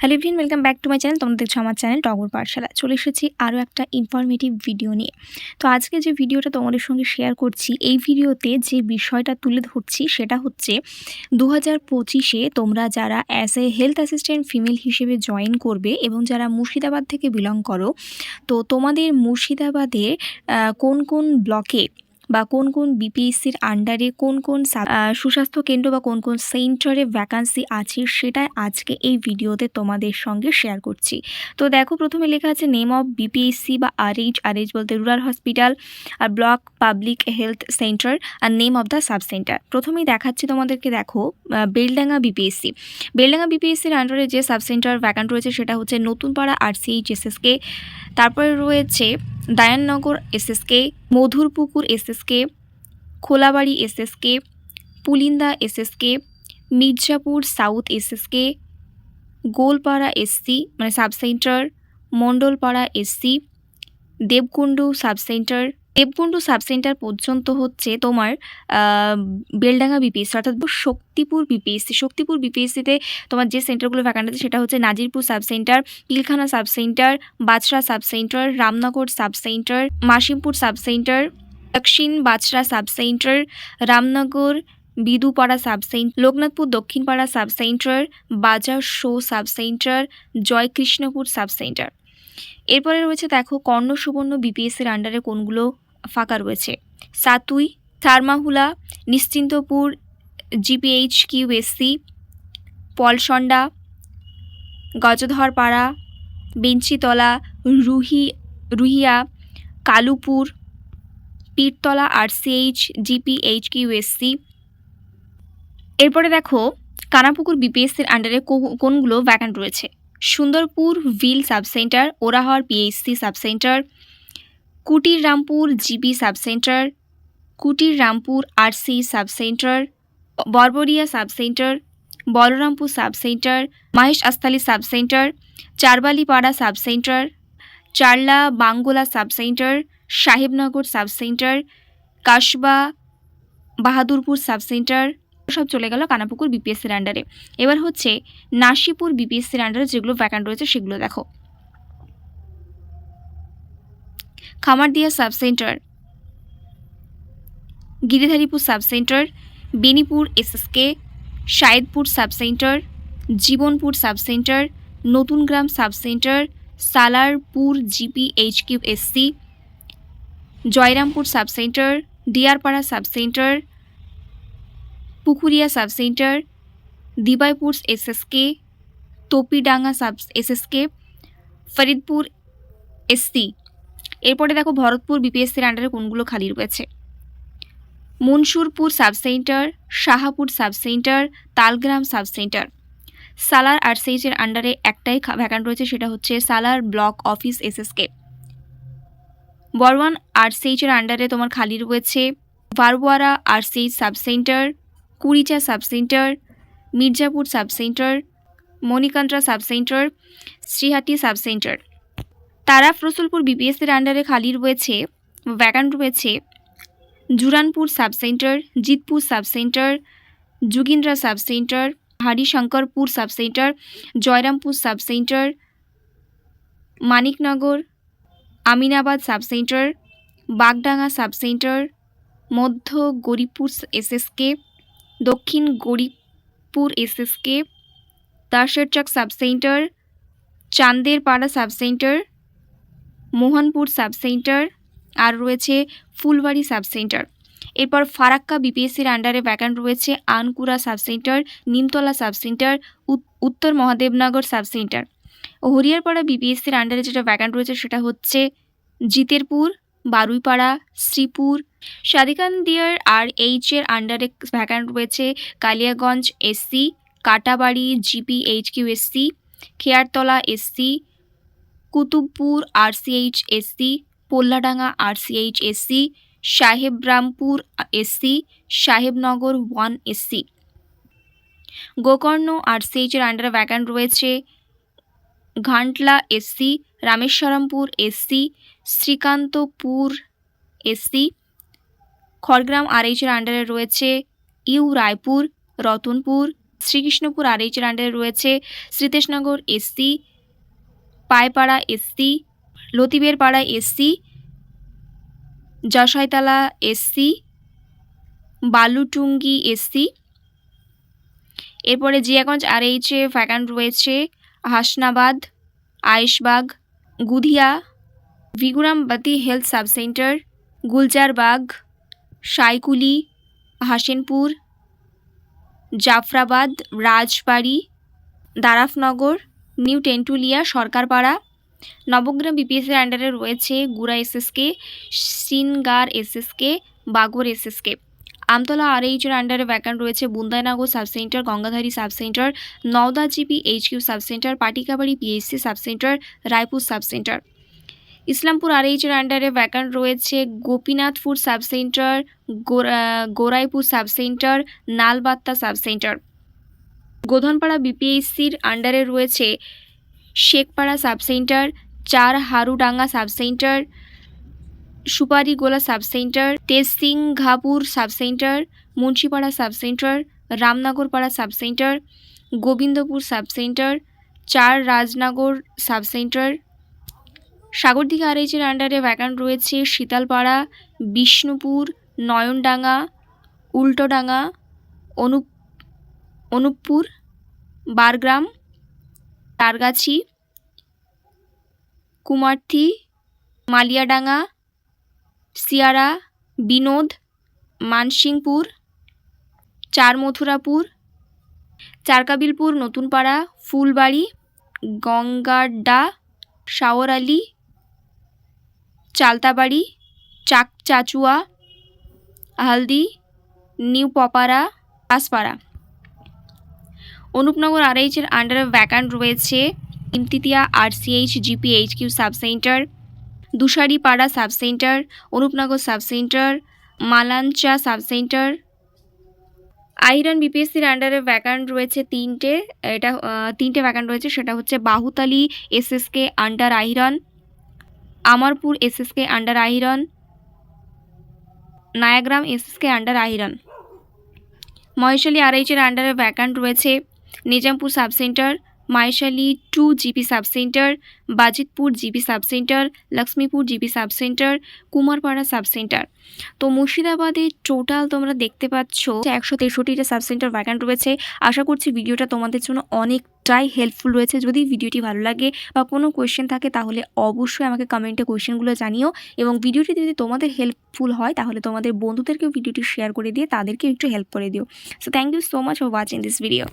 Hello everyone welcome back to my channel তোমরা দেখছ আমার চ্যানেল টগর পাঠশালা চলে এসেছি আরও একটা ইনফরমেটিভ ভিডিও নিয়ে। তো আজকে যে ভিডিওটা তোমাদের সঙ্গে শেয়ার করছি, এই ভিডিওতে যে বিষয়টা তুলে ধরছি, সেটা হচ্ছে দু হাজার পঁচিশে তোমরা যারা as a health assistant female হিসেবে জয়েন করবে এবং যারা মুর্শিদাবাদ থেকে বিলং করো, তো তোমাদের মুর্শিদাবাদের কোন কোন ব্লকে বা কোন কোন বিপিএসসির আন্ডারে কোন কোন সাব- সুস্বাস্থ্য কেন্দ্র বা কোন কোন সেন্টারে ভ্যাকান্সি আছে সেটাই আজকে এই ভিডিওতে তোমাদের সঙ্গে শেয়ার করছি। তো দেখো প্রথমে লেখা আছে নেম অফ বিপিএসসি বা আরএইচ আরএইচ বলতে রুরাল হসপিটাল আর block public health centre R name of the sub centre প্রথমেই দেখাচ্ছি তোমাদেরকে দেখো বেলডাঙ্গা বিপিএসসি বেলডাঙ্গা বিপিএসসির আন্ডারে যে সাব সেন্টার ভ্যাকান্ট রয়েছে সেটা হচ্ছে নতুনপাড়া আরসিএইচ এসএসকে তারপরে রয়েছে Dayannagar SSK, Madhurpukur SSK, Kholabari SSK, Pulinda SSK, Mirzapur south SSK, Golpara SC মানে sub centre, Mondalpara SC, Debkundu sub centre Debkundu sub centre পর্যন্ত হচ্ছে তোমার বেলডাঙ্গা বিপিএসসি অর্থাৎ শক্তিপুর বিপিএসসি শক্তিপুর বিপিএসসিতে তোমার যে সেন্টারগুলো ভ্যাকান্ট আছে সেটা হচ্ছে Nazirpur sub centre, Pilkhana sub centre Bachhra sub centre, Ramnagar sub centre, Masimpur sub centre, Dakshin Bachhra sub centre, Ramnagar, Bidupara sub centre Loknathpur Dakshinpara sub centre, Bazarsau sub centre, Jaykrishnapur sub centre. এরপরে রয়েছে দেখো কর্ণ সুবর্ণ বিপিএসসির আন্ডারে কোনগুলো? ফাঁকা রয়েছে। Satui, Tharmahula, Nishchintapur GPH QSC Palsanda, Gajdharpara, Benchitala, Ruhi, Ruhia, Kalupur, Pirtala, RCH GPH QSC এরপরে দেখো, কানাপুকুর বিপিএসসির আন্ডারে কোনগুলো ভ্যাকান্ট রয়েছে? সুন্দরপুর, ভিল sub centre ওরাহর PHC sub centre Kutir Rampur GB sub centre Kutir Rampur RC sub centre, Barbaria sub centre, Balarampur sub centre, Mahesh Astali sub centre, Charbalipara sub centre, Charla Bangola sub centre, Sahebnagar sub centre Kasba Bahadurpur sub centre, সব চলে গেল কানাপুকুর বিপিএসসির আন্ডারে এবার হচ্ছে নাসিপুর বিপিএসসির আন্ডারে যেগুলো vacant রয়েছে সেগুলো দেখো। Khamardiya sub centre. Giridharipur sub centre, Benipur SSK Shayedpur sub centre, Jibanpur sub centre, Natungram sub centre, Salarpur GP HQ SC Jayrampur sub centre Diyarpara sub centre Pukuriya sub centre, Dibaipur SSK Topidanga sub SSK Faridpur SC এরপরে দেখো ভরতপুর বিপিএসসির আন্ডারে কোনগুলো খালি রয়েছে? Mansurpur sub centre Shahapur sub centre Talgram sub centre Salar আরসিএইচের আন্ডারে একটাই vacant রয়েছে, সেটা হচ্ছে Salar block office SSK Barwan আরসিএইচের আন্ডারে তোমার খালি রয়েছে RCH sub centre Kuricha sub centre Mirzapur sub centre Manikantra sub centre Srihati sub centre তারা রসুলপুর বিপিএসসির আন্ডারে খালি রয়েছে ভ্যাকান্ট রয়েছে, Juranpur sub centre Jitpur sub centre Jugindra sub centre Harishankarpur sub centre Jayrampur sub centre Maniknagar, Aminabad sub centre Bagdanga sub centre মধ্য Garipur SSK দক্ষিণ Garibpur SSK Daserchak sub centre Chanderpara sub centre Mohanpur sub centre, আর রয়েছে Phulbari sub centre. এরপর ফারাক্কা বিপিএসসির আন্ডারে vacant রয়েছে Ankura sub centre, Nimtala sub centre Uttar Mahadevnagar sub centre. ও হরিয়ারপাড়া বিপিএসসির আন্ডারে যেটা vacant রয়েছে সেটা হচ্ছে জিতেরপুর, বারুইপাড়া, শ্রীপুর। সাদিকান্দিয়ার আর এইচ এর আন্ডারে ভ্যাকান্ট রয়েছে Kaliaganj SC Katabari GP H Q SC Kheyartala SC Kutubpur RCH SC Polladanga RCH SC Sahebrampur SC, Sahebnagar one SC. Gokarna আর আরসিএইচের আন্ডারে ভ্যাকান্ট রয়েছে Ghatla SC, Rameshwarampur SC, Srikantapur SC. Khargram আরএইচের আন্ডারে রয়েছে you Raipur, Ratanpur, Srikrishnapur আরএইচের আন্ডারে রয়েছে শ্রীতেশনগর SC পায়পাড়া SC লতিবের পাড়া SC Jashaitala SC, Baluthungi SC. এরপরে জিয়াগঞ্জ আরএইচে ভ্যাকান্ট রয়েছে, Hasnabad Ayeshbag Gudhiya, Bhigurambati health sub centre Gulzarbag, Saikuli, Hasenpur, Jafrabad, Rajbari, Darafnagar new Tentuliya, Sarkarpara. Nabagram বিপিএসের আন্ডারে রয়েছে Gura SSK Singar SSK Bagar SSK Amtala আরএইচের আন্ডারে vacant রয়েছে Bundainagar sub centre Gangadhari sub centre Nowda GP HQ sub centre Patikabari PHC sub centre Raipur sub centre Islampur আরএইচের আন্ডারে vacant রয়েছে Gopinathpur sub centre Gora- Goraipur sub centre Nalbatta sub centre Godhanpara বিপিএইচসির আন্ডারে রয়েছে Shekhpara sub centre, Char Harudanga sub centre, Suparigola sub centre Tesinghapur sub centre, Munshipara sub centre, Ramnagarpara sub centre, Gobindapur sub centre, Char Rajnagar sub centre. Sagardighi আরএইচের আন্ডারে vacant রয়েছে শীতালপাড়া, বিষ্ণুপুর, নয়নডাঙ্গা, উল্টোডাঙ্গা, অনুপ, অনুপপুর বারগ্রাম, তারগাছি, কুমারথি, মালিয়াডাঙ্গা, সিয়ারা, বিনোদ, মানসিংপুর, চারমথুরাপুর, চারকাবিলপুর, নতুনপাড়া, ফুলবাড়ি গঙ্গাড্ডা শাওর আলী চালতাবাড়ি চাক চাচুয়া haldi, new পপারা আসপাড়া অনুপনগর আরএইচের আন্ডারে vacant রয়েছে Imtitiya RCH GPH Q sub centre Dusharipara sub centre Anupnagar sub centre Malancha sub centre iron বিপিএসসির আন্ডারে ভ্যাকান্ট রয়েছে তিনটে, এটা তিনটে ভ্যাকান্ট রয়েছে, সেটা হচ্ছে বাহুতালি এসএসকে আন্ডার আইরন আমারপুর এসএসকে আন্ডার আইরন নায়াগ্রাম এসএসকে আন্ডার আইরন মহেশালী আরএইচের আন্ডারে ভ্যাকান্ট রয়েছে Nizampur sub centre Maheshali two GP sub centre Bajitpur GP sub centre Lakshmipur GP sub centre Kumarpara sub centre তো মুর্শিদাবাদে টোটাল তোমরা দেখতে পাচ্ছ একশো তেষট্টিটা সাব সেন্টার ভ্যাকান্ট রয়েছে। আশা করছি ভিডিওটা তোমাদের জন্য অনেকটাই হেল্পফুল রয়েছে। যদি ভিডিওটি ভালো লাগে বা কোনো কোয়েশ্চেন থাকে তাহলে অবশ্যই আমাকে কমেন্টে কোয়েশ্চেনগুলো জানিও। এবং ভিডিওটি যদি তোমাদের হেল্পফুল হয় তাহলে তোমাদের বন্ধুদেরকেও ভিডিওটি শেয়ার করে দিয়ে তাদেরকেও একটু হেল্প করে দিও। So thank you so much for watching this video